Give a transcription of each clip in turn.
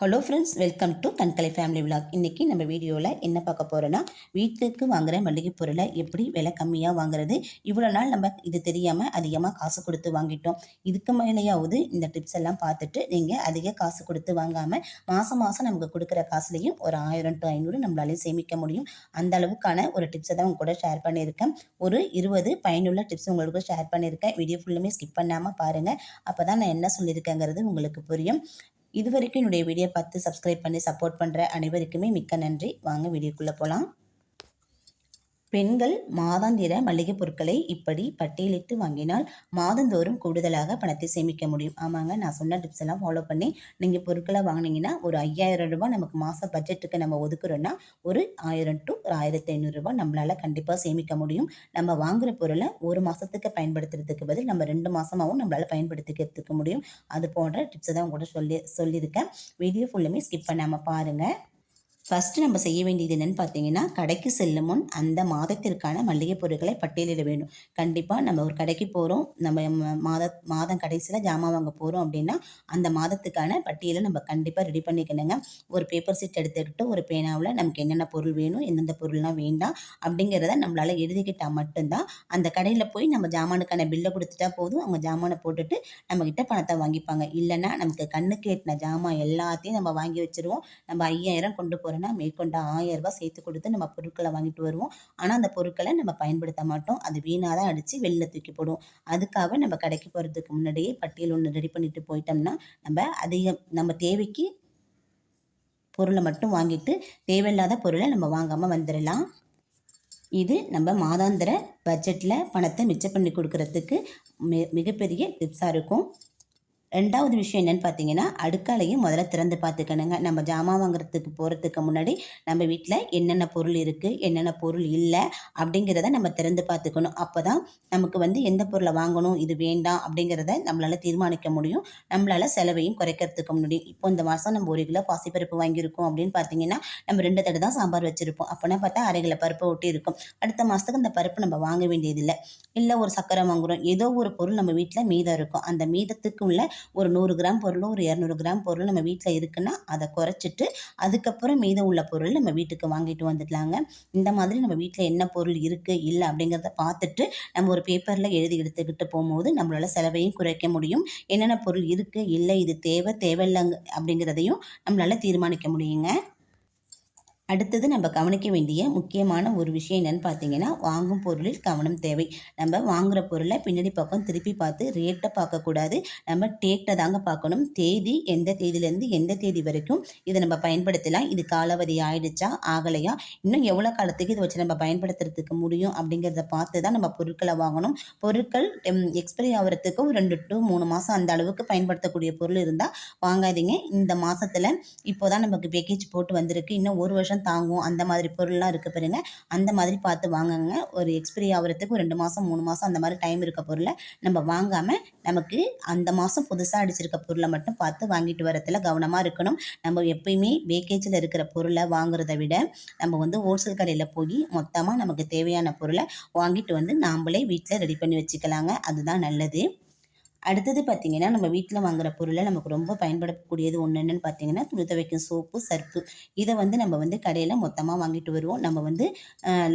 Hello friends welcome to கண்கலை family vlog இன்றைக்கி நம்ம வீடியோவில் என்ன பார்க்க போகிறோன்னா வீட்டுக்கு வாங்குகிற மளிகை பொருளை எப்படி விலை கம்மியாக வாங்குறது? இவ்வளோ நாள் நம்ம இது தெரியாமல் அதிகமாக காசு கொடுத்து வாங்கிட்டோம். இதுக்கு மேலேயாவது இந்த டிப்ஸ் எல்லாம் பார்த்துட்டு நீங்கள் அதிக காசு கொடுத்து வாங்காமல் மாதம் மாதம் நமக்கு கொடுக்குற காசுலேயும் ஒரு ஆயிரம் டு ஐநூறு நம்மளாலையும் சேமிக்க முடியும். அந்த அளவுக்கான ஒரு டிப்ஸை தான் உங்க கூட ஷேர் பண்ணியிருக்கேன். ஒரு இருபது பயனுள்ள டிப்ஸ் உங்களுக்கு ஷேர் பண்ணியிருக்கேன். வீடியோ ஃபுல்லுமே ஸ்கிப் பண்ணாமல் பாருங்கள் அப்போ தான் நான் என்ன சொல்லியிருக்கேங்கிறது உங்களுக்கு புரியும். இது வரைக்கும் என்னுடைய வீடியோ பார்த்து சப்ஸ்கிரைப் பண்ணி சப்போர்ட் பண்ணுற அனைவருக்குமே மிக்க நன்றி. வாங்க வீடியோக்குள்ளே போகலாம் பெண்கள் மாதாந்திர மளிகை பொருட்களை இப்படி பட்டியலிட்டு வாங்கினால் மாதந்தோறும் கூடுதலாக பணத்தை சேமிக்க முடியும். ஆமாங்க நான் சொன்ன டிப்ஸ் எல்லாம் ஃபாலோ பண்ணி நீங்கள் பொருட்களை வாங்கினீங்கன்னா ஒரு ஐயாயிரம் ரூபாய் நமக்கு மாத பட்ஜெட்டுக்கு நம்ம ஒதுக்குறோன்னா ஒரு ஆயிரம் டு ஒரு ஆயிரத்தி ஐநூறுரூவா நம்மளால் கண்டிப்பாக சேமிக்க முடியும். நம்ம வாங்குகிற பொருளை ஒரு மாதத்துக்கு பயன்படுத்துறதுக்கு பதில் நம்ம ரெண்டு மாதமாகவும் நம்மளால் பயன்படுத்திக்கிறதுக்கு முடியும். அது போன்ற டிப்ஸை தான் உங்கள்கிட்ட சொல்லி சொல்லியிருக்கேன். வீடியோ ஃபுல்லுமே ஸ்கிப் பண்ணாமல் பாருங்கள் ஃபஸ்ட்டு நம்ம செய்ய வேண்டியது என்னென்னு பார்த்தீங்கன்னா கடைக்கு செல்லும் முன் அந்த மாதத்திற்கான மளிகை பொருட்களை பட்டியலிட வேண்டும். கண்டிப்பாக நம்ம ஒரு கடைக்கு போகிறோம் நம்ம மாத மாதம் கடைசியில் ஜாமான் வாங்க போகிறோம் அப்படின்னா அந்த மாதத்துக்கான பட்டியலை நம்ம கண்டிப்பாக ரெடி பண்ணிக்கணுங்க. ஒரு பேப்பர் சீட் எடுத்துக்கிட்டு ஒரு பேனாவில் நமக்கு என்னென்ன பொருள் வேணும் எந்தெந்த பொருள்லாம் வேண்டாம் அப்படிங்கிறத நம்மளால் எழுதிக்கிட்டால் மட்டும்தான் அந்த கடையில் போய் நம்ம ஜாமானுக்கான பில்லை கொடுத்துட்டா போதும் அவங்க ஜாமானை போட்டுட்டு நம்மக்கிட்ட பணத்தை வாங்கிப்பாங்க. இல்லைன்னா நமக்கு கண்ணுக்கு எட்டின ஜாமான் எல்லாத்தையும் நம்ம வாங்கி வச்சுருவோம். நம்ம ஐயாயிரம் கொண்டு போகிறோம் போகிறோன்னா மேற்கொண்ட ஆயிரம் ரூபாய் சேர்த்து கொடுத்து நம்ம பொருட்களை வாங்கிட்டு வருவோம். ஆனால் அந்த பொருட்களை நம்ம பயன்படுத்த மாட்டோம். அது வீணாக தான் அடித்து வெளில தூக்கி போடுவோம். அதுக்காக நம்ம கடைக்கு போகிறதுக்கு முன்னாடியே பட்டியல் ஒன்று ரெடி பண்ணிட்டு போயிட்டோம்னா நம்ம அதிகம் நம்ம தேவைக்கு பொருளை மட்டும் வாங்கிட்டு தேவையில்லாத பொருளை நம்ம வாங்காமல் வந்துடலாம் இது நம்ம மாதாந்திர பட்ஜெட்டில் பணத்தை மிச்சம் பண்ணி கொடுக்கறதுக்கு மி மிகப்பெரிய டிப்ஸாக இருக்கும். ரெண்டாவது விஷயம் என்னென்னு பார்த்தீங்கன்னா அடுக்காலையும் முதல்ல திறந்து பார்த்துக்கணுங்க நம்ம ஜாமான் வாங்குறதுக்கு போகிறதுக்கு முன்னாடி நம்ம வீட்டில் என்னென்ன பொருள் இருக்குது என்னென்ன பொருள் இல்லை அப்படிங்கிறத நம்ம திறந்து பார்த்துக்கணும் அப்போ தான் நமக்கு வந்து எந்த பொருளை வாங்கணும் இது வேண்டாம் அப்படிங்கிறத நம்மளால் தீர்மானிக்க முடியும். நம்மளால் செலவையும் குறைக்கிறதுக்கு முடியும் இப்போ இந்த மாதம் நம்ம ஒரு கிலோ பாசிப்பருப்பு வாங்கியிருக்கோம் அப்படின்னு பார்த்தீங்கன்னா நம்ம ரெண்டு தடவை தான் சாம்பார் வச்சுருப்போம். அப்போனா பார்த்தா அரை கிலோ பருப்பு ஒட்டி இருக்கும். அடுத்த மாதத்துக்கு அந்த பருப்பு நம்ம வாங்க வேண்டியதில்லை. இல்லை ஒரு சக்கரை வாங்குகிறோம் ஏதோ ஒரு பொருள் நம்ம வீட்டில் மீதம் இருக்கும். அந்த மீதத்துக்கு உள்ள ஒரு நூறு கிராம் பொருளும் ஒரு இரநூறு கிராம் பொருள் நம்ம வீட்டில் இருக்குன்னா அதை குறைச்சிட்டு அதுக்கப்புறம் மீதம் உள்ள பொருள் நம்ம வீட்டுக்கு வாங்கிட்டு வந்துடலாங்க. இந்த மாதிரி நம்ம வீட்டில் என்ன பொருள் இருக்குது இல்லை அப்படிங்கிறத பார்த்துட்டு நம்ம ஒரு பேப்பரில் எழுதி எடுத்துக்கிட்டு போகும்போது நம்மளால் செலவையும் குறைக்க முடியும். என்னென்ன பொருள் இருக்குது இல்லை இது தேவை தேவையில்லைங்க அப்படிங்கிறதையும் நம்மளால் தீர்மானிக்க முடியுங்க. அடுத்தது நம்ம கவனிக்க வேண்டிய முக்கியமான ஒரு விஷயம் என்னென்னு பார்த்தீங்கன்னா வாங்கும் பொருளில் கவனம் தேவை. நம்ம வாங்குகிற பொருளை பின்னாடி பக்கம் திருப்பி பார்த்து ரேட்டை பார்க்கக்கூடாது நம்ம டேட்டை தாங்க பார்க்கணும். தேதி எந்த தேதியிலேருந்து எந்த தேதி வரைக்கும் இதை நம்ம பயன்படுத்தலாம். இது காலாவதி ஆயிடுச்சா? ஆகலையா? இன்னும் எவ்வளோ காலத்துக்கு இதை வச்சு நம்ம பயன்படுத்துறதுக்கு முடியும் அப்படிங்கிறத பார்த்து தான் நம்ம பொருட்களை வாங்கணும். பொருட்கள் எக்ஸ்பைரி ஆகிறதுக்கு ஒரு ரெண்டு டு மூணு மாதம் அந்த அளவுக்கு பயன்படுத்தக்கூடிய பொருள் இருந்தால் வாங்காதீங்க. இந்த மாதத்தில் இப்போ தான் நமக்கு பேக்கேஜ் போட்டு வந்திருக்கு. இன்னும் ஒரு வருஷம் வருஷம் தாங்கும். அந்த மாதிரி பொருள்லாம் இருக்குது பாருங்க. அந்த மாதிரி பார்த்து வாங்குங்க. ஒரு எக்ஸ்பிரி ஆகிறதுக்கு ரெண்டு மாதம் மூணு மாதம் அந்த மாதிரி டைம் இருக்க பொருளை நம்ம வாங்காமல் நமக்கு அந்த மாதம் புதுசாக அடிச்சிருக்க பொருளை மட்டும் பார்த்து வாங்கிட்டு வரத்தில் கவனமாக இருக்கணும். நம்ம எப்பயுமே பேக்கேஜில் இருக்கிற பொருளை வாங்குறத விட நம்ம வந்து ஹோல்சேல் கடையில் போய் மொத்தமாக நமக்கு தேவையான பொருளை வாங்கிட்டு வந்து நாம்ளே வீட்டில் ரெடி பண்ணி வச்சுக்கலாங்க. அதுதான் நல்லது. அடுத்தது பார்த்திங்கன்னா நம்ம வீட்டில் வாங்குகிற பொருளை நமக்கு ரொம்ப பயன்படக்கூடியது ஒன்று என்னென்னு பார்த்தீங்கன்னா துணி துவைக்கும் சோப்பு சர்ப்பு. இதை வந்து நம்ம வந்து கடையில் மொத்தமாக வாங்கிட்டு வருவோம். நம்ம வந்து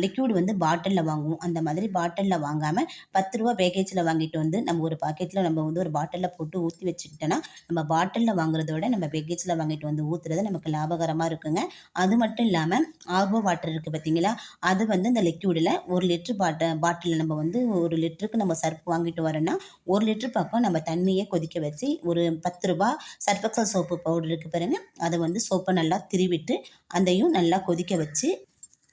லிக்யூட் வந்து பாட்டிலில் வாங்குவோம். அந்த மாதிரி பாட்டிலில் வாங்காமல் பத்து ரூபா பேக்கேஜில் வாங்கிட்டு வந்து நம்ம ஒரு பாக்கெட்டில் நம்ம வந்து ஒரு பாட்டிலில் போட்டு ஊற்றி வச்சுக்கிட்டோன்னா நம்ம பாட்டிலில் வாங்குறத விட நம்ம பேக்கேஜில் வாங்கிட்டு வந்து ஊற்றுறது நமக்கு லாபகரமாக இருக்குங்க. அது மட்டும் இல்லாமல் ஆர்வோ வாட்டர் இருக்குது பார்த்தீங்களா அது வந்து இந்த லிக்யூடில் ஒரு லிட்ரு பாட்ட பாட்டிலில் நம்ம வந்து ஒரு லிட்டருக்கு நம்ம சர்ப்பு வாங்கிட்டு வரோன்னா ஒரு லிட்ரு பக்கம் பக்கம் நம்ம தண்ணியை கொதிக்க வச்சு ஒரு பத்து ரூபா சர்ஃபெக்சல் சோப்பு பவுடருக்கு பிறகு அதை வந்து சோப்பை நல்லா திருவிட்டு அதையும் நல்லா கொதிக்க வச்சு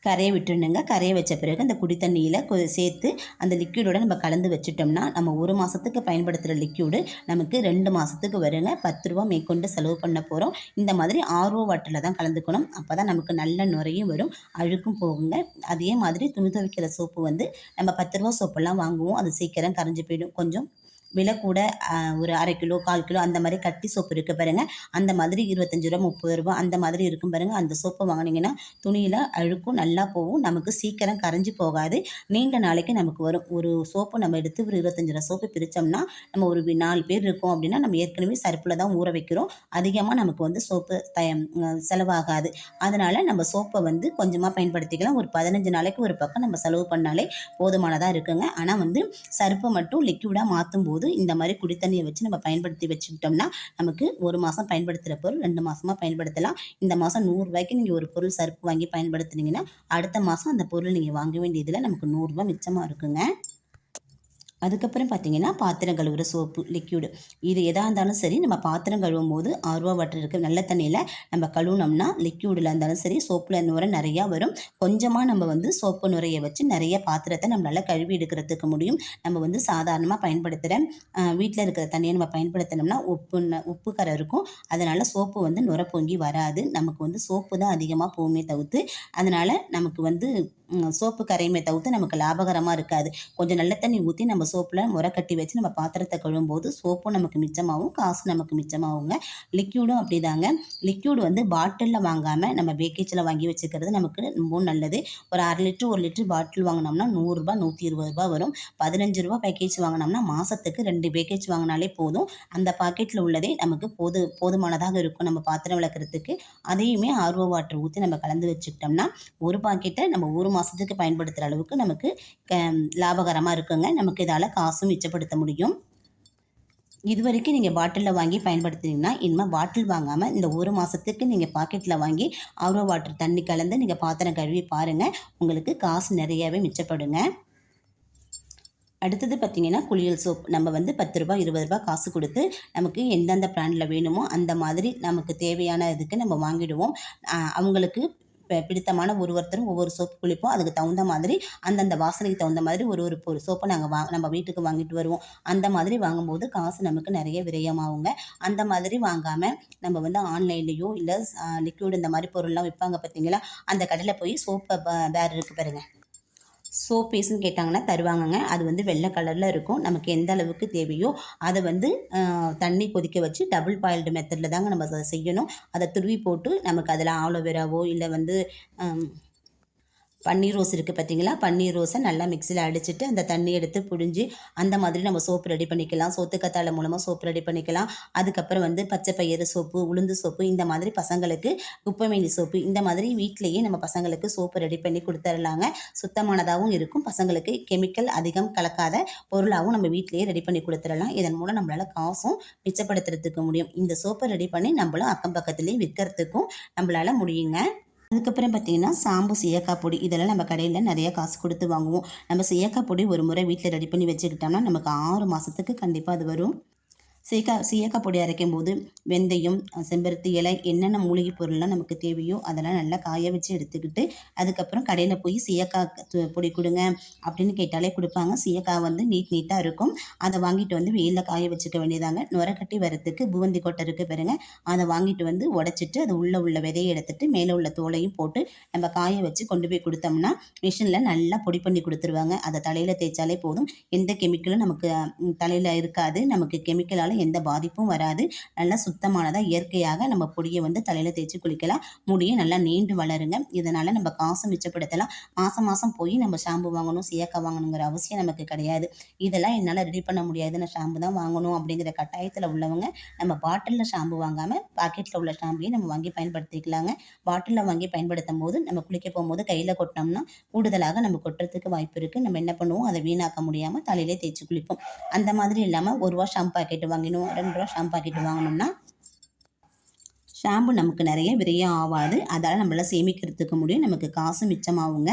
கரையை விட்டுருணுங்க கரையை வச்ச பிறகு அந்த குடி தண்ணியில் கொ சேர்த்து அந்த லிக்யூடோட நம்ம கலந்து வச்சுட்டோம்னா நம்ம ஒரு மாதத்துக்கு பயன்படுத்துகிற லிக்யூடு நமக்கு ரெண்டு மாதத்துக்கு வருங்க. பத்து ரூபா மேற்கொண்டு செலவு பண்ண போகிறோம் இந்த மாதிரி ஆர்வோ வாட்டரில் தான் கலந்துக்கணும். அப்போ தான் நமக்கு நல்ல நுரையும் வரும் அழுக்கும் போகுங்க. அதே மாதிரி துணி துவைக்கிற சோப்பு வந்து நம்ம பத்து ரூபா சோப்பெல்லாம் வாங்குவோம். அது சீக்கிரம் கரைஞ்சி போயிடும். கொஞ்சம் விலை கூட ஒரு அரை கிலோ கால் கிலோ அந்த மாதிரி கட்டி சோப்பு இருக்குது பாருங்கள் அந்த மாதிரி இருபத்தஞ்சி ரூபா முப்பது ரூபா அந்த மாதிரி இருக்கும் பாருங்கள் அந்த சோப்பை வாங்கினீங்கன்னா துணியில் அழுக்கும் நல்லா போகும். நமக்கு சீக்கிரம் கரைஞ்சி போகாது. நீண்ட நாளைக்கு நமக்கு வரும். ஒரு சோப்பு நம்ம எடுத்து ஒரு இருபத்தஞ்சி ரூபா சோப்பு பிரித்தோம்னா நம்ம ஒரு நாலு பேர் இருக்கோம் அப்படின்னா நம்ம ஏற்கனவே சருப்பில் தான் ஊற வைக்கிறோம். அதிகமாக நமக்கு வந்து சோப்பு தயம் செலவாகாது. அதனால் நம்ம சோப்பை வந்து கொஞ்சமாக பயன்படுத்திக்கலாம். ஒரு பதினஞ்சு நாளைக்கு ஒரு பக்கம் நம்ம செலவு பண்ணாலே போதுமானதாக இருக்குங்க. ஆனால் வந்து சருப்பை மட்டும் லிக்விடாக மாற்றும் போது இந்த மாதிரி குடி தண்ணியை வச்சு நம்ம பயன்படுத்தி வச்சுக்கிட்டோம்னா நமக்கு ஒரு மாதம் பயன்படுத்துகிற பொருள் ரெண்டு மாதமாக பயன்படுத்தலாம். இந்த மாதம் நூறுரூவாய்க்கு நீங்கள் ஒரு பொருள் சருப்பு வாங்கி பயன்படுத்துனீங்கன்னா அடுத்த மாதம் அந்த பொருள் நீங்கள் வாங்க வேண்டியதில் நமக்கு நூறுரூவா மிச்சமாக இருக்குங்க. அதுக்கப்புறம் பார்த்தீங்கன்னா பாத்திரம் கழுவுற சோப்பு லிக்யூடு இது எதாக இருந்தாலும் சரி நம்ம பாத்திரம் கழுவும் போது ஆர்வா வாட்டர் இருக்க நல்ல தண்ணியில் நம்ம கழுவுனோம்னா லிக்யூடில் இருந்தாலும் சரி சோப்பில் நுரை நிறையா வரும். கொஞ்சமாக நம்ம வந்து சோப்பு நுரையை வச்சு நிறைய பாத்திரத்தை நம்மளால் கழுவி எடுக்கிறதுக்கு முடியும். நம்ம வந்து சாதாரணமாக பயன்படுத்துகிற வீட்டில் இருக்கிற தண்ணியை நம்ம பயன்படுத்தினோம்னா உப்பு ந- உப்பு கரை இருக்கும். அதனால் சோப்பு வந்து நுரை பொங்கி வராது. நமக்கு வந்து சோப்பு தான் அதிகமாக போகுமே தவிர்த்து அதனால் நமக்கு வந்து சோப்பு கரையுமே தவிர்த்து நமக்கு லாபகரமாக இருக்காது. கொஞ்சம் நல்ல தண்ணி ஊற்றி நம்ம சோப்பில் முறை கட்டி வச்சு நம்ம பாத்திரத்தை கழுவும்போது சோப்பும் நமக்கு மிச்சமாகும் காசு நமக்கு மிச்சமாகுங்க. லிக்யூடும் அப்படிதாங்க. லிக்யூடு வந்து பாட்டிலில் வாங்காமல் நம்ம பேக்கேஜில் வாங்கி வச்சுக்கிறது நமக்கு ரொம்ப நல்லது. ஒரு அரை லிட்டர் ஒரு லிட்டர் பாட்டில் வாங்கினோம்னா நூறுரூபா நூற்றி இருபது ரூபா வரும். பதினஞ்சு ரூபா பேக்கேஜ் வாங்கினோம்னா மாதத்துக்கு ரெண்டு பேக்கேஜ் வாங்கினாலே போதும். அந்த பாக்கெட்டில் உள்ளதே நமக்கு போது போதுமானதாக இருக்கும் நம்ம பாத்திரம் விளக்குறதுக்கு. அதையுமே ஆர்வ வாட்டர் ஊற்றி நம்ம கலந்து வச்சுக்கிட்டோம்னா ஒரு பாக்கெட்டை நம்ம ஒரு மாதத்துக்கு பயன்படுத்துகிற அளவுக்கு நமக்கு க லாபகரமாக இருக்குங்க. நமக்கு இதால் காசும் மிச்சப்படுத்த முடியும். இது வரைக்கும் நீங்கள் பாட்டிலில் வாங்கி பயன்படுத்துனீங்கன்னா இனிமேல் பாட்டில் வாங்காமல் இந்த ஒரு மாதத்துக்கு நீங்கள் பாக்கெட்டில் வாங்கி ஆர்வ வாட்டர் தண்ணி கலந்து நீங்கள் பாத்திரம் கழுவி பாருங்கள் உங்களுக்கு காசு நிறையாவே மிச்சப்படுங்க. அடுத்தது பார்த்திங்கன்னா குளியல் சோப். நம்ம வந்து பத்து ரூபா இருபது ரூபா காசு கொடுத்து நமக்கு எந்தெந்த பிராண்டில் வேணுமோ அந்த மாதிரி நமக்கு தேவையான இதுக்கு நம்ம வாங்கிடுவோம். அவங்களுக்கு பிடித்தமான ஒரு ஒருத்தரும் ஒவ்வொரு சோப்பு குளிப்போம். அதுக்கு தகுந்த மாதிரி அந்தந்த வாசனைக்கு தகுந்த மாதிரி ஒரு ஒரு ஒரு சோப்பை நாங்கள் வா நம்ம வீட்டுக்கு வாங்கிட்டு வருவோம். அந்த மாதிரி வாங்கும்போது காசு நமக்கு நிறைய விரயமாகுங்க. அந்த மாதிரி வாங்காமல் நம்ம வந்து ஆன்லைன்லேயோ இல்லை லிக்விட் இந்த மாதிரி பொருள்லாம் விற்பாங்க பார்த்தீங்களா அந்த கடையில் போய் சோப்பை பேர் இருக்கு பாருங்கள் சோப் பீஸ்ன்னு கேட்டாங்கன்னா தருவாங்கங்க. அது வந்து வெள்ளை கலரில் இருக்கும். நமக்கு எந்த அளவுக்கு தேவையோ அதை வந்து தண்ணி கொதிக்க வச்சு டபுள் பாயில்டு மெத்தடில் தாங்க நம்ம அதை செய்யணும். அதை துருவி போட்டு நமக்கு அதில் ஆலோவேராவோ இல்லை வந்து பன்னீர் ரோஸ் இருக்குது பார்த்தீங்களா பன்னீர் ரோஸை நல்லா மிக்சியில் அடிச்சிட்டு அந்த தண்ணி எடுத்து புழிஞ்சு அந்த மாதிரி நம்ம சோப்பு ரெடி பண்ணிக்கலாம். சோத்துக்கத்தாழை மூலமாக சோப்பு ரெடி பண்ணிக்கலாம். அதுக்கப்புறம் வந்து பச்சை பயிறு சோப்பு உளுந்து சோப்பு இந்த மாதிரி பசங்களுக்கு குப்பைமேனி சோப்பு இந்த மாதிரி வீட்லேயே நம்ம பசங்களுக்கு சோப்பு ரெடி பண்ணி கொடுத்துர்லாங்க. சுத்தமானதாகவும் இருக்கும். பசங்களுக்கு கெமிக்கல் அதிகம் கலக்காத பொருளாகவும் நம்ம வீட்டிலேயே ரெடி பண்ணி கொடுத்துடலாம் இதன் மூலம் நம்மளால் காசும் மிச்சப்படுத்துறதுக்கு முடியும். இந்த சோப்பை ரெடி பண்ணி நம்மளும் அக்கம் பக்கத்துலேயே விற்கிறதுக்கும் நம்மளால் முடியுங்க. அதுக்கப்புறம் பார்த்திங்கன்னா சாம்பு சீயக்காய் பொடி இதெல்லாம் நம்ம கடையில் நிறைய காசு கொடுத்து வாங்குவோம். நம்ம சீயக்காய் பொடி ஒரு முறை வீட்டில் ரெடி பண்ணி வச்சுக்கிட்டோம்னா நமக்கு ஆறு மாதத்துக்கு கண்டிப்பாக அது வரும். சீக்கா சீயக்காய் பொடி அரைக்கும் போது வெந்தயம் செம்பருத்தி இலை என்னென்ன மூலிகை பொருள்லாம் நமக்கு தேவையோ அதெல்லாம் நல்லா காய வச்சு எடுத்துக்கிட்டு அதுக்கப்புறம் கடையில் போய் சீயக்காய் து- பொடி கொடுங்க அப்படின்னு கேட்டாலே கொடுப்பாங்க. சீயக்காய் வந்து நீட் நீட்டாக இருக்கும். அதை வாங்கிட்டு வந்து வெயிலில் காய வச்சுக்க வேண்டியதாங்க. நுரக்கட்டி வரத்துக்கு பூவந்தி கொட்டை இருக்குது பாருங்க. அதை வாங்கிட்டு வந்து உடச்சிட்டு அது உள்ளே உள்ள விதையை எடுத்துட்டு மேலே உள்ள தோலையும் போட்டு நம்ம காய வச்சு கொண்டு போய் கொடுத்தோம்னா மிஷினில் நல்லா பொடி பண்ணி கொடுத்துருவாங்க. அதை தலையில் தேய்ச்சாலே போதும். எந்த கெமிக்கலும் நமக்கு தலையில் இருக்காது. நமக்கு கெமிக்கலால் எந்த பாதிப்பும் வராது. நல்லா சுத்தமானதாக இயற்கையாக நம்ம பொடியை வந்து தலையில் தேய்ச்சி குளிக்கலாம். முடியும் நல்லா நீண்டு வளருங்க. இதனால் நம்ம காசு மிச்சப்படுத்தலாம். மாதம் மாதம் போய் நம்ம ஷாம்பு வாங்கணும் சீயக்காய் வாங்கணுங்கிற அவசியம் நமக்கு கிடையாது. இதெல்லாம் என்னால் ரெடி பண்ண முடியாது. நான் ஷாம்பு தான் வாங்கணும் அப்படிங்கிற கட்டாயத்தில் உள்ளவங்க நம்ம பாட்டிலில் ஷாம்பு வாங்காமல் பாக்கெட்டில் உள்ள ஷாம்பையும் நம்ம வாங்கி பயன்படுத்திக்கலாங்க. பாட்டிலில் வாங்கி பயன்படுத்தும் போது நம்ம குளிக்க போகும்போது கையில் கொட்டினோம்னா கூடுதலாக நம்ம கொட்டுறதுக்கு வாய்ப்பு இருக்குது நம்ம என்ன பண்ணுவோம்? அதை வீணாக்க முடியாமல் தலையிலே தேய்ச்சி குளிப்போம். அந்த மாதிரி இல்லாமல் ஒரு ரூபா ஷாம்பு பாக்கெட்டு வாங்கினோம் ரெண்டு ரூபா ஷாம்பு பாக்கெட்டு வாங்கினோம்னா ஷாம்பு நமக்கு நிறைய விரையும் ஆகாது அதால் நம்மளால் சேமிக்கிறதுக்கு முடியும். நமக்கு காசு மிச்சமாகுங்க.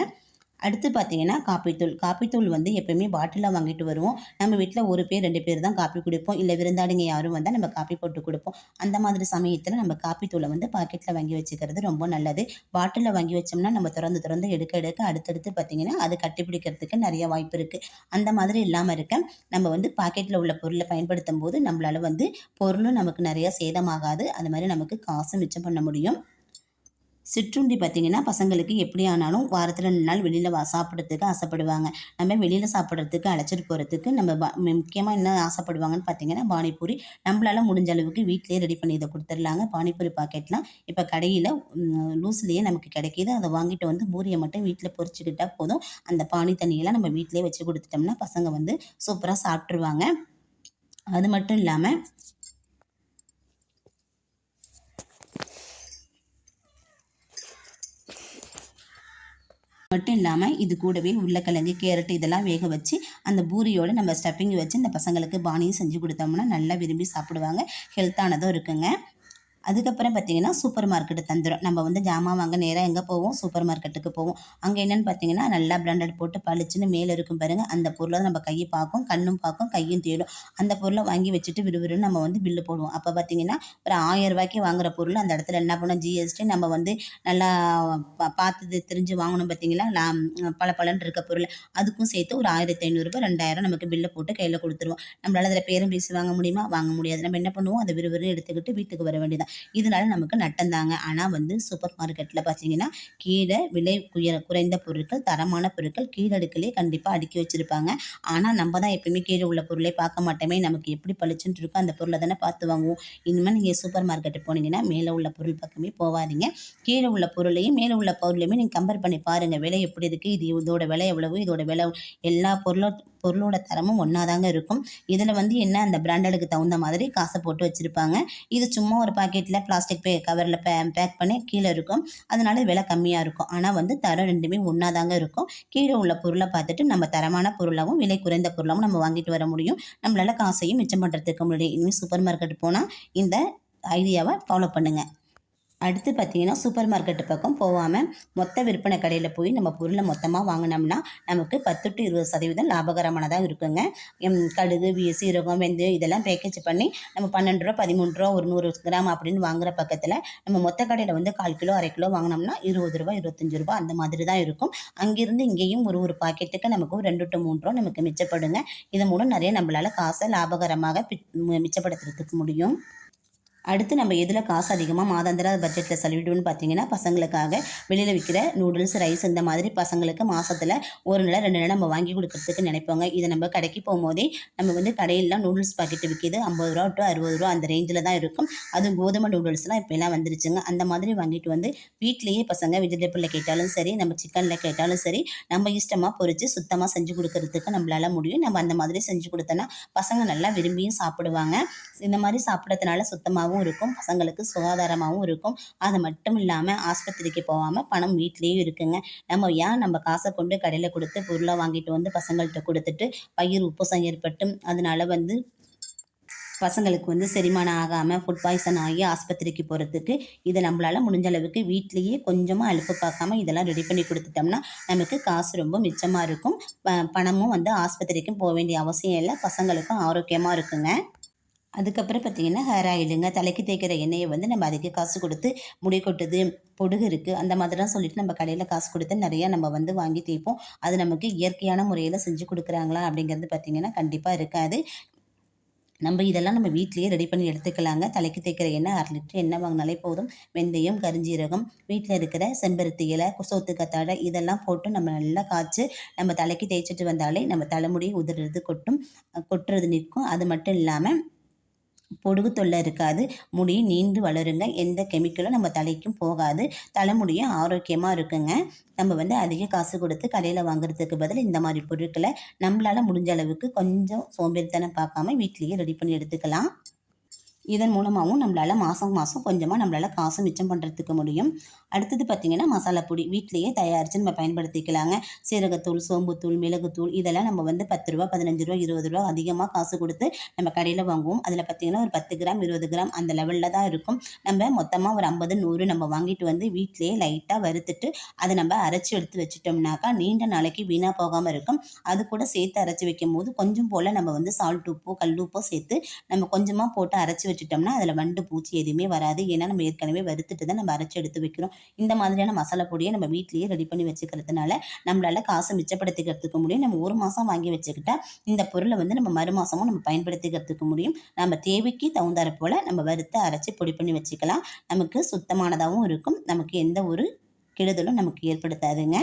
அடுத்து பார்த்தீங்கன்னா காப்பித்தூள் காப்பித்தூள் வந்து எப்போயுமே பாட்டிலில் வாங்கிட்டு வருவோம். நம்ம வீட்டில் ஒரு பேர் ரெண்டு பேர் தான் காப்பி கொடுப்போம். இல்லை விருந்தாளிங்க யாரும் வந்தால் நம்ம காப்பி போட்டு கொடுப்போம். அந்த மாதிரி சமயத்தில் நம்ம காப்பித்தூளை வந்து பாக்கெட்டில் வாங்கி வச்சுக்கிறது ரொம்ப நல்லது. பாட்டிலில் வாங்கி வச்சோம்னா நம்ம திறந்து திறந்து எடுக்க எடுக்க அடுத்தடுத்து பார்த்தீங்கன்னா அது கட்டிப்பிடிக்கிறதுக்கு நிறைய வாய்ப்பு இருக்குது அந்த மாதிரி இல்லாமல் இருக்க நம்ம வந்து பாக்கெட்டில் உள்ள பொருளை பயன்படுத்தும் போது நம்மளால் வந்து பொருளும் நமக்கு நிறையா சேதமாகாது. அது மாதிரி நமக்கு காசு மிச்சம் பண்ண முடியும். சிற்றுண்டி பார்த்திங்கன்னா பசங்களுக்கு எப்படி ஆனாலும் வாரத்தில் ரெண்டு நாள் வெளியில் வா சாப்பிட்றதுக்கு ஆசைப்படுவாங்க. நம்ம வெளியில் சாப்பிட்றதுக்கு அழைச்சிட்டு போகிறதுக்கு நம்ம ப முக்கியமாக என்ன ஆசைப்படுவாங்கன்னு பார்த்தீங்கன்னா பானிபூரி. நம்மளால் முடிஞ்ச அளவுக்கு வீட்டிலேயே ரெடி பண்ணி இதை கொடுத்துர்லாங்க பானிபூரி பாக்கெட்லாம் இப்போ கடையில் லூஸ்லேயே நமக்கு கிடைக்கிது. அதை வாங்கிட்டு வந்து பூரியை மட்டும் வீட்டில் பொறிச்சிக்கிட்டால் போதும். அந்த பானி தண்ணியெல்லாம் நம்ம வீட்டிலே வச்சு கொடுத்துட்டோம்னா பசங்க வந்து சூப்பராக சாப்பிட்ருவாங்க அது மட்டும் இல்லாமல் மட்டும் இல்லாமல் இது கூடவே உருளைக்கிழங்கு கேரட் இதெல்லாம் வேக வச்சு அந்த பூரியோட நம்ம ஸ்டப்பிங் வச்சு இந்த பசங்களுக்கு பானியும் செஞ்சு கொடுத்தோம்னா நல்லா விரும்பி சாப்பிடுவாங்க. ஹெல்த்தானதும் இருக்குங்க. அதுக்கப்புறம் பார்த்தீங்கன்னா சூப்பர் மார்க்கெட்டு தந்துடும் நம்ம வந்து ஜாமான் வாங்க நேராக எங்கே போவோம்? சூப்பர் மார்க்கெட்டுக்கு போவோம். அங்கே என்னென்னு பார்த்தீங்கன்னா நல்லா பிராண்டட் போட்டு பளிச்சுன்னு மேலே இருக்கும் பாருங்கள் அந்த பொருளை நம்ம கையை பார்க்கும் கண்ணும் பார்க்கும் கையும் தேடும். அந்த பொருளை வாங்கி வச்சுட்டு விறுவிறுன்னு நம்ம வந்து பில்லு போடுவோம். அப்போ பார்த்தீங்கன்னா ஒரு ஆயிரம் ரூபாய்க்கு வாங்குற பொருள் அந்த இடத்துல என்ன பண்ணோம்? ஜிஎஸ்டி நம்ம வந்து நல்லா பா பார்த்து தெரிஞ்சு வாங்கணும் பார்த்தீங்களா? லா பல பலன் இருக்க பொருள். அதுக்கும் சேர்த்து ஒரு ஆயிரத்தி ஐநூறுரூபா ரெண்டாயிரம் நமக்கு பில்லை போட்டு கையில் கொடுத்துருவோம். நம்மளால் அதில் பேரும் பேசி வாங்க முடியுமா? வாங்க முடியாது. நம்ம என்ன பண்ணுவோம்? அதை விறுவிறுன்னு எடுத்துக்கிட்டு வீட்டுக்கு வர வேண்டியதான் இதனால நமக்கு நட்டம் தாங்க. ஆனால் வந்து சூப்பர் மார்க்கெட்டில் பார்த்தீங்கன்னா கீழே விலை குய குறைந்த பொருட்கள் தரமான பொருட்கள் கீழடுக்கிலே கண்டிப்பாக அடுக்கி வச்சுருப்பாங்க. ஆனால் நம்ம தான் எப்பயுமே கீழே உள்ள பொருளை பார்க்க மாட்டோமே. நமக்கு எப்படி பளிச்சுன்னு இருக்கோ அந்த பொருளை தானே பார்த்து வாங்குவோம். இனிமேல் நீங்கள் சூப்பர் மார்க்கெட்டு போனீங்கன்னா மேலே உள்ள பொருள் பக்கமே போகாதீங்க கீழே உள்ள பொருளையும் மேலே உள்ள பொருளையுமே நீங்கள் கம்பேர் பண்ணி பாருங்கள் விலை எப்படி இருக்குது இது இதோட விலை எவ்வளவு? இதோட விலை எல்லா பொருளும் பொருளோட தரமும் ஒன்றா தாங்க இருக்கும். இதில் வந்து என்ன அந்த பிராண்டடுக்கு தகுந்த மாதிரி காசை போட்டு வச்சுருப்பாங்க. இது சும்மா ஒரு பாக்கெட்டில் பிளாஸ்டிக் பே கவரில் பே பேக் பண்ணி கீழே இருக்கும். அதனால விலை கம்மியாக இருக்கும். ஆனால் வந்து தரம் ரெண்டுமே ஒன்றா தாங்க இருக்கும். கீழே உள்ள பொருளை பார்த்துட்டு நம்ம தரமான பொருளாகவும் விலை குறைந்த பொருளாகவும் நம்ம வாங்கிட்டு வர முடியும். நம்மளால் காசையும் மிச்சம் பண்ணுறதுக்கு முடியும் இனிமேல் சூப்பர் மார்க்கெட் போனால் இந்த ஐடியாவை ஃபாலோ பண்ணுங்கள் அடுத்து பார்த்தீங்கன்னா சூப்பர் மார்க்கெட்டு பக்கம் போகாமல் மொத்த விற்பனை கடையில் போய் நம்ம பொருளை மொத்தமாக வாங்கினோம்னா நமக்கு பத்து டு இருபது சதவீதம் லாபகரமானதாக இருக்குங்க. கடுகு வி சீரகம் வெந்தயம் இதெல்லாம் பேக்கேஜ் பண்ணி நம்ம பன்னெண்டு ரூபா பதிமூணு ரூபா ஒரு நூறு கிராம் அப்படின்னு வாங்குற பக்கத்தில் நம்ம மொத்த கடையில் வந்து கால் கிலோ அரை கிலோ வாங்கினோம்னா இருபது ரூபா இருபத்தஞ்சி ரூபா அந்த மாதிரி தான் இருக்கும். அங்கேருந்து இங்கேயும் ஒரு ஒரு பாக்கெட்டுக்கு நமக்கு ஒரு ரெண்டு டு மூணு ரூபா நமக்கு மிச்சப்படுங்க. இதன் மூலம் நிறைய நம்மளால் காசை லாபகரமாக மிச்சப்படுத்துறதுக்கு முடியும். அடுத்து நம்ம எதில் காசு அதிகமாக மாதாந்திர பட்ஜெட்டில் செலவிடுவோம்னு பார்த்தீங்கன்னா பசங்களுக்காக வெளியில் விற்கிற நூடுல்ஸ் ரைஸ் இந்த மாதிரி பசங்களுக்கு மாதத்தில் ஒரு நிலை ரெண்டு நிலை நம்ம வாங்கி கொடுக்கறதுக்கு நினைப்போங்க. இதை நம்ம கடைக்கு போகும்போதே நம்ம வந்து கடையிலாம் நூடுல்ஸ் பாக்கெட்டு விற்கிது ஐம்பது ரூபா டு அறுபது ரூபா அந்த ரேஞ்சில் தான் இருக்கும். அதுவும் கோதுமை நூடுல்ஸ்லாம் இப்போலாம் வந்துருச்சுங்க. அந்த மாதிரி வாங்கிட்டு வந்து வீட்லேயே பசங்க வெஜிடபிளில் கேட்டாலும் சரி நம்ம சிக்கனில் கேட்டாலும் சரி நம்ம இஷ்டமாக பொறிச்சு சுத்தமாக செஞ்சு கொடுக்கறதுக்கு நம்மளால் முடியும். நம்ம அந்த மாதிரி செஞ்சு கொடுத்தோன்னா பசங்க நல்லா விரும்பியும் சாப்பிடுவாங்க. இந்த மாதிரி சாப்பிட்றதுனால சுத்தமாக சுத்தமாகவும் இருக்கும் பசங்களுக்கு சுகாதாரமாகவும் இருக்கும். அது மட்டும் இல்லாமல் ஆஸ்பத்திரிக்கு போகாமல் பணம் வீட்லேயும் இருக்குங்க. நம்ம ஏன் நம்ம காசை கொண்டு கடையில் கொடுத்து பொருளை வாங்கிட்டு வந்து பசங்கள்கிட்ட கொடுத்துட்டு பயிர் உப்புசம் ஏற்பட்டும் அதனால வந்து பசங்களுக்கு வந்து செரிமானம் ஆகாமல் ஃபுட் பாய்சன் ஆகி ஆஸ்பத்திரிக்கு போகிறதுக்கு இதை நம்மளால் முடிஞ்ச அளவுக்கு வீட்லேயே கொஞ்சமாக அலுப்பு பார்க்காம இதெல்லாம் ரெடி பண்ணி கொடுத்துட்டோம்னா நமக்கு காசு ரொம்ப மிச்சமாக இருக்கும். ப பணமும் வந்து ஆஸ்பத்திரிக்கும் போக வேண்டிய அவசியம் இல்லை. பசங்களுக்கும் ஆரோக்கியமாக இருக்குங்க. அதுக்கப்புறம் பார்த்தீங்கன்னா ஹேர் ஆயிலுங்க தலைக்கு தேய்க்கிற எண்ணெயை வந்து நம்ம அதுக்கு காசு கொடுத்து முடி கொட்டுது பொடுகு இருக்குது அந்த மாதிரிலாம் சொல்லிட்டு நம்ம கடையில் காசு கொடுத்து நிறையா நம்ம வந்து வாங்கி தேய்ப்போம். அது நமக்கு இயற்கையான முறையில் செஞ்சு கொடுக்குறாங்களா அப்படிங்கிறது பார்த்திங்கன்னா கண்டிப்பாக இருக்காது. நம்ம இதெல்லாம் நம்ம வீட்லேயே ரெடி பண்ணி எடுத்துக்கலாங்க. தலைக்கு தேய்க்கிற எண்ணெய் அரை லிட்டர் எண்ணெய் வாங்கினாலே போதும். வெந்தயம் கரிஞ்சீரகம் வீட்டில் இருக்கிற செம்பருத்தி இலை சோத்து கத்தாழை இதெல்லாம் போட்டு நம்ம நல்லா காய்ச்சி நம்ம தலைக்கு தேய்ச்சிட்டு வந்தாலே நம்ம தலைமுடி உதிர்றது கொட்டும் கொட்டுறது நிற்கும். அது மட்டும் இல்லாமல் பொடுகு தொல்லை இருக்காது. முடி நீண்டு வளருங்க. எந்த கெமிக்கலும் நம்ம தலைக்கும் போகாது. தலைமுடியும் ஆரோக்கியமாக இருக்குங்க. நம்ம வந்து அதிக காசு கொடுத்து கடையில் வாங்குறதுக்கு பதில் இந்த மாதிரி பொருட்களை நம்மளால் முடிஞ்ச அளவுக்கு கொஞ்சம் சோம்பேறித்தனம் பார்க்காம வீட்லேயே ரெடி பண்ணி எடுத்துக்கலாம். இதன் மூலமாகவும் நம்மளால் மாதம் மாதம் கொஞ்சமாக நம்மளால் காசு மிச்சம் பண்ணுறதுக்கு முடியும். அடுத்தது பார்த்திங்கன்னா மசாலா பொடி வீட்டிலையே தயாரித்து நம்ம பயன்படுத்திக்கலாங்க. சீரகத்தூள் சோம்புத்தூள் மிளகுத்தூள் இதெல்லாம் நம்ம வந்து பத்து ரூபா பதினஞ்சு ரூபா இருபது ரூபா அதிகமாக காசு கொடுத்து நம்ம கடையில் வாங்குவோம். அதில் பார்த்திங்கன்னா ஒரு பத்து கிராம் இருபது கிராம் அந்த லெவலில் தான் இருக்கும். நம்ம மொத்தமாக ஒரு ஐம்பது நூறு நம்ம வாங்கிட்டு வந்து வீட்டிலேயே லைட்டாக வறுத்துட்டு அதை நம்ம அரைச்சி எடுத்து வச்சுட்டோம்னாக்கா நீண்ட நாளைக்கு வீணாக போகாமல் இருக்கும். அது கூட சேர்த்து அரைச்சி வைக்கும் போது கொஞ்சம் போல் நம்ம வந்து சால்ட் உப்போ கல் உப்போ சேர்த்து நம்ம கொஞ்சமாக போட்டு அரைச்சி வச்சு வச்சுட்டோம்னா அதில் வண்டு பூச்சி எதுவுமே வராது. ஏன்னா நம்ம ஏற்கனவே வறுத்துட்டு தான் நம்ம அரைச்சி எடுத்து வைக்கிறோம். இந்த மாதிரியான மசாலா பொடியை நம்ம வீட்லேயே ரெடி பண்ணி வச்சுக்கிறதுனால நம்மளால் காசு மிச்சப்படுத்திக்கிறதுக்கு முடியும். நம்ம ஒரு மாதம் வாங்கி வச்சுக்கிட்டா இந்த பொருளை வந்து நம்ம மறு மாதமும் நம்ம பயன்படுத்திக்கிறதுக்கு முடியும். நம்ம தேவைக்கு தகுந்தாற் போல் நம்ம வறுத்து அரைச்சி பொடி பண்ணி வச்சுக்கலாம். நமக்கு சுத்தமானதாகவும் இருக்கும். நமக்கு எந்த ஒரு கெடுதலும் நமக்கு ஏற்படுத்தாதுங்க.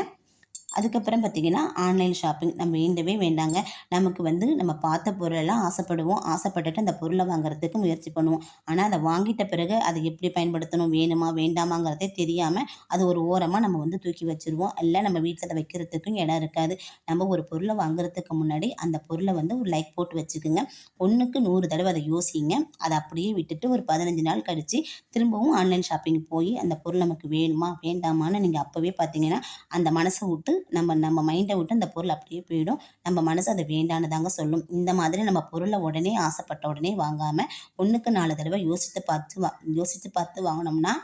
அதுக்கப்புறம் பார்த்திங்கன்னா ஆன்லைன் ஷாப்பிங் நம்ம வேண்டவே வேண்டாங்க. நமக்கு வந்து நம்ம பார்த்த பொருளெல்லாம் ஆசைப்படுவோம். ஆசைப்பட்டுட்டு அந்த பொருளை வாங்குறதுக்கு முயற்சி பண்ணுவோம். ஆனால் அதை வாங்கிட்ட பிறகு அதை எப்படி பயன்படுத்தணும் வேணுமா வேண்டாமாங்கிறதே தெரியாமல் அது ஒரு ஓரமாக நம்ம வந்து தூக்கி வச்சுருவோம். இல்லை நம்ம வீட்டில் அதை வைக்கிறதுக்கும் இடம் இருக்காது. நம்ம ஒரு பொருளை வாங்குறதுக்கு முன்னாடி அந்த பொருளை வந்து ஒரு லைக் போட்டு வச்சுக்கோங்க. ஒன்றுக்கு நூறு தடவை அதை யோசிங்க. அதை அப்படியே விட்டுட்டு ஒரு பதினஞ்சு நாள் கழித்து திரும்பவும் ஆன்லைன் ஷாப்பிங் போய் அந்த பொருள் நமக்கு வேணுமா வேண்டாமான்னு நீங்கள் அப்போவே பார்த்தீங்கன்னா அந்த மனசை விட்டு நம்ம நம்ம மைண்டை விட்டு அந்த பொருள் அப்படியே போயிடும். நம்ம மனசு அதை வேண்டானதாங்க சொல்லும். இந்த மாதிரி நம்ம பொருளை உடனே ஆசைப்பட்ட உடனே வாங்காமல் ஒன்றுக்கு நாலு தடவை யோசித்து பார்த்து வா யோசித்து பார்த்து வாங்கினோம்னா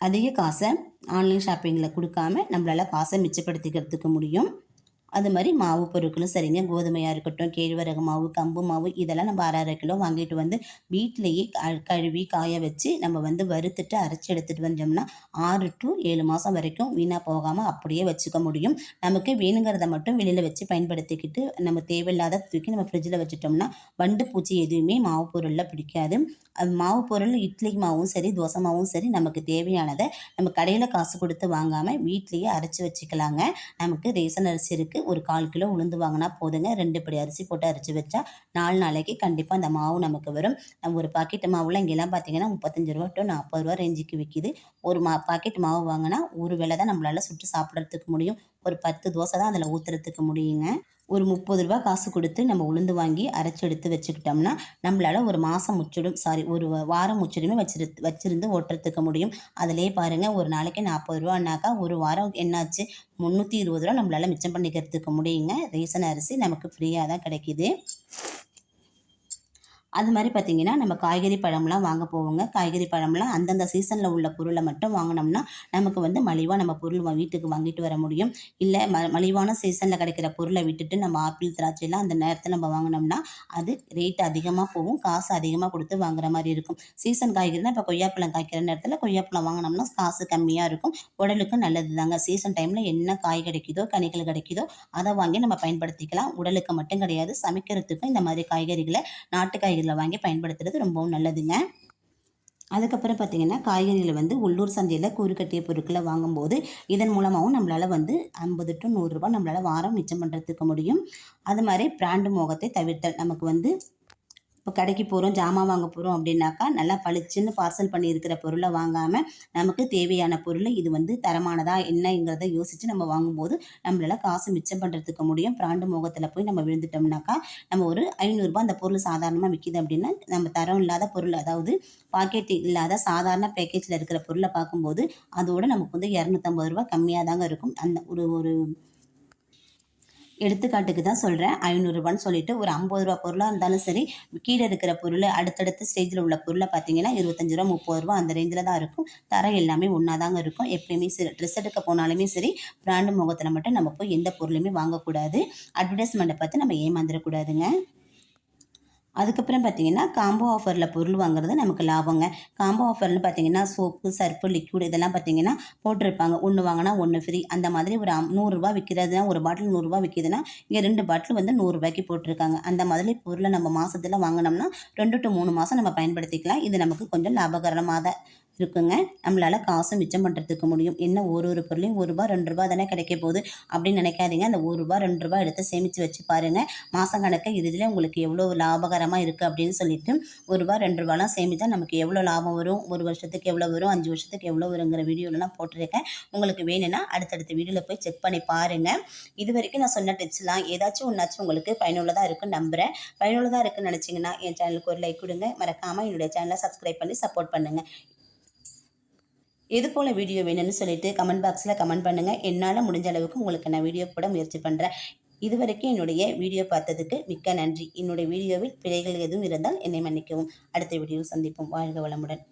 அதிக காசை ஆன்லைன் ஷாப்பிங்கில் கொடுக்காம நம்மளால் காசை மிச்சப்படுத்திக்கிறதுக்கு முடியும். அது மாதிரி மாவு பொருட்களும் சரிங்க. கோதுமையாக இருக்கட்டும் கேழ்வரகு மாவு கம்பு மாவு இதெல்லாம் நம்ம அரை அரை கிலோ வாங்கிட்டு வந்து வீட்டிலையே கழுவி காய வச்சு நம்ம வந்து வறுத்துட்டு அரைச்சி எடுத்துகிட்டு வந்தோம்னா ஆறு டு ஏழு மாதம் வரைக்கும் வீணாக போகாமல் அப்படியே வச்சுக்க முடியும். நமக்கு வேணுங்கிறத மட்டும் வெளியில் வச்சு பயன்படுத்திக்கிட்டு நம்ம தேவையில்லாத தூக்கி நம்ம ஃப்ரிட்ஜில் வச்சுட்டோம்னா வண்டு பூச்சி எதுவுமே மாவு பொருளில் பிடிக்காது. மாவு பொருள் இட்லி மாவும் சரி தோசை மாவும் சரி நமக்கு தேவையானதை நம்ம கடையில் காசு கொடுத்து வாங்காமல் வீட்லேயே அரைச்சி வச்சுக்கலாங்க. நமக்கு ரேசன் அரிசி இருக்குது ஒரு கால் கிலோ உளுந்து வாங்கினா போதுங்க. ரெண்டு படி அரிசி போட்டு அரைச்சி வச்சா நாலு நாளைக்கு கண்டிப்பாக அந்த மாவு நமக்கு வரும். நம்ம ஒரு பாக்கெட் மாவில் இங்கெல்லாம் பார்த்தீங்கன்னா முப்பத்தஞ்சு ரூபா டு நாற்பது ரூபா ரேஞ்சுக்கு விற்கிது ஒரு மா பாக்கெட் மாவு வாங்கினா ஒரு வேளை தான் நம்மளால் சுட்டு சாப்பிட்றதுக்கு முடியும். ஒரு பத்து தோசை தான் அதில் ஊற்றுறதுக்கு முடியுங்க. ஒரு முப்பது ரூபா காசு கொடுத்து நம்ம உளுந்து வாங்கி அரைச்சி எடுத்து வச்சுக்கிட்டோம்னா நம்மளால் ஒரு மாதம் முச்சிடும் சாரி ஒரு வாரம் முச்சிடுமே வச்சிரு வச்சிருந்து ஓட்டுறதுக்கு முடியும். அதிலே பாருங்கள் ஒரு நாளைக்கு நாற்பது ரூபான்னாக்கா ஒரு வாரம் என்னாச்சு? முந்நூற்றி இருபது ரூபா நம்மளால் மிச்சம் பண்ணிக்கிறதுக்கு முடியுங்க. ரேசன் அரிசி நமக்கு ஃப்ரீயாக தான் கிடைக்கிது. அது மாதிரி பார்த்திங்கன்னா நம்ம காய்கறி பழம்லாம் வாங்க போவோங்க. காய்கறி பழம்லாம் அந்தந்த சீசனில் உள்ள பொருளை மட்டும் வாங்கினோம்னா நமக்கு வந்து மலிவாக நம்ம பொருள் வீட்டுக்கு வாங்கிட்டு வர முடியும். இல்லை ம மலிவான சீசனில் கிடைக்கிற பொருளை விட்டுட்டு நம்ம ஆப்பிள் திராட்சைலாம் அந்த நேரத்தில் நம்ம வாங்கினோம்னா அது ரேட் அதிகமாக போகும். காசு அதிகமாக கொடுத்து வாங்குற மாதிரி இருக்கும். சீசன் காய்கறினா இப்போ கொய்யாப்பழம் காய்க்கிற நேரத்தில் கொய்யாப்பழம் வாங்கினோம்னா காசு கம்மியாக இருக்கும். உடலுக்கு நல்லது தாங்க சீசன் டைமில் என்ன காய் கிடைக்குதோ கனிகள் கிடைக்குதோ அதை வாங்கி நம்ம பயன்படுத்திக்கலாம். உடலுக்கு மட்டும் கிடையாது சமைக்கிறதுக்கும் இந்த மாதிரி காய்கறிகளை நாட்டு காய்கறி காய்கறிகளை வாங்கி பயன்படுத்துறது ரொம்பவும் நல்லதுங்க. அதுக்கப்புறம் பார்த்திங்கன்னா காய்கறிகளை வந்து உள்ளூர் சந்தையில் கூறு கட்டிய பொருட்களை வாங்கும்போது இதன் மூலமாகவும் நம்மளால் வந்து ஐம்பது டு நூறுரூவா நம்மளால் வாரம் மிச்சம் பண்ணுறதுக்கு முடியும். அது மாதிரி பிராண்டு மோகத்தை தவிர்த்தல் நமக்கு வந்து இப்போ கடைக்கு போகிறோம் ஜாமான் வாங்க போகிறோம் அப்படின்னாக்கா நல்லா பளிச்சுன்னு பார்சல் பண்ணியிருக்கிற பொருளை வாங்காமல் நமக்கு தேவையான பொருள் இது வந்து தரமானதா என்னங்கிறத யோசித்து நம்ம வாங்கும்போது நம்மளால் காசு மிச்சம் பண்ணுறதுக்கு முடியும். பிராண்டு முகத்தில் போய் நம்ம விழுந்துட்டோம்னாக்கா நம்ம ஒரு ஐநூறுரூபா அந்த பொருள் சாதாரணமாக விற்கிது அப்படின்னா நம்ம தரம் இல்லாத பொருள் அதாவது பாக்கெட் இல்லாத சாதாரண பேக்கேஜில் இருக்கிற பொருளை பார்க்கும்போது அதோடு நமக்கு வந்து இரநூத்தம்பது ரூபா கம்மியாக தாங்க இருக்கும். அந்த ஒரு ஒரு எடுத்துக்காட்டுக்கு தான் சொல்கிறேன் ஐநூறுரூபான்னு சொல்லிட்டு ஒரு ஐம்பது ரூபா பொருளாக இருந்தாலும் சரி கீழே இருக்கிற பொருள் அடுத்தடுத்த ஸ்டேஜில் உள்ள பொருளை பார்த்தீங்கன்னா இருபத்தஞ்சி ரூபா முப்பது ரூபா அந்த ரேஞ்சில் தான் இருக்கும். தரம் எல்லாமே ஒன்றா தாங்க இருக்கும். எப்பயுமே சரி ட்ரெஸ் எடுக்க போனாலுமே சரி பிராண்டு முகத்தில் மட்டும் நம்ம போய் எந்த பொருளுமே வாங்கக்கூடாது. அட்வர்டைஸ்மெண்ட்டை பார்த்து நம்ம ஏமாந்துடக்கூடாதுங்க. அதுக்கப்புறம் பார்த்தீங்கன்னா காம்போ ஆஃபரில் பொருள் வாங்குறது நமக்கு லாபங்க. காம்போ ஆஃபர்னு பார்த்தீங்கன்னா சோப்பு சர்ஃபு லிக்விட் இதெல்லாம் பார்த்தீங்கன்னா போட்டிருப்பாங்க. ஒன்று வாங்கினா ஒன்று ஃப்ரீ அந்த மாதிரி ஒரு நூறுரூவா விற்கிறதுனா ஒரு பாட்டில் நூறுரூவா விற்கிதுன்னா இங்கே ரெண்டு பாட்டில் வந்து நூறுரூவாய்க்கு போட்டிருக்காங்க. அந்த மாதிரி பொருளை நம்ம மாதத்தில் வாங்கினோம்னா ரெண்டு டு மூணு மாதம் நம்ம பயன்படுத்திக்கலாம். இது நமக்கு கொஞ்சம் லாபகரமாக தான் இருக்குங்க நம்மளால் காசும் மிச்சம் பண்ணுறதுக்கு முடியும். என்ன ஒரு ஒரு பொருளையும் ஒரு ரூபா ரெண்டு ரூபா தானே கிடைக்க போகுது அப்படின்னு நினைக்காதீங்க. அந்த ஒரு ரூபா ரெண்டு ரூபா எடுத்து சேமித்து வச்சு பாருங்கள் மாதம் கணக்கு இறுதியில் உங்களுக்கு எவ்வளோ லாபகரமாக இருக்குது அப்படின்னு சொல்லிட்டு ஒரு ரூபா ரெண்டு ரூபாலாம் சேமித்தா நமக்கு எவ்வளோ லாபம் வரும்? ஒரு வருஷத்துக்கு எவ்வளோ வரும்? அஞ்சு வருஷத்துக்கு எவ்வளோ வருங்கிற வீடியோலாம் போட்டிருக்கேன். உங்களுக்கு வேணும்னா அடுத்தடுத்த வீடியோவில் போய் செக் பண்ணி பாருங்கள் இது வரைக்கும் நான் சொன்ன டிப்ஸ்லாம் ஏதாச்சும் ஒன்றாச்சும் உங்களுக்கு பயனுள்ளதாக இருக்குன்னு நம்புகிறேன் பயனுள்ளதாக இருக்குன்னு நினச்சிங்கன்னா என் சேனலுக்கு ஒரு லைக் கொடுங்க. மறக்காமல் என்னுடைய சேனலை சப்ஸ்கிரைப் பண்ணி சப்போர்ட் பண்ணுங்கள் இது போல் வீடியோ வேணும்னு சொல்லிட்டு கமெண்ட் பாக்ஸில் கமெண்ட் பண்ணுங்கள் என்னால் முடிஞ்ச அளவுக்கு உங்களுக்கு நான் வீடியோ கூட முயற்சி பண்ணுறேன் இதுவரைக்கும் என்னுடைய வீடியோ பார்த்ததுக்கு மிக்க நன்றி. என்னுடைய வீடியோவில் பிழைகள் எதுவும் இருந்தால் என்னை மன்னிக்கவும். அடுத்த வீடியோவில் சந்திப்போம். வாழ்க வளமுடன்.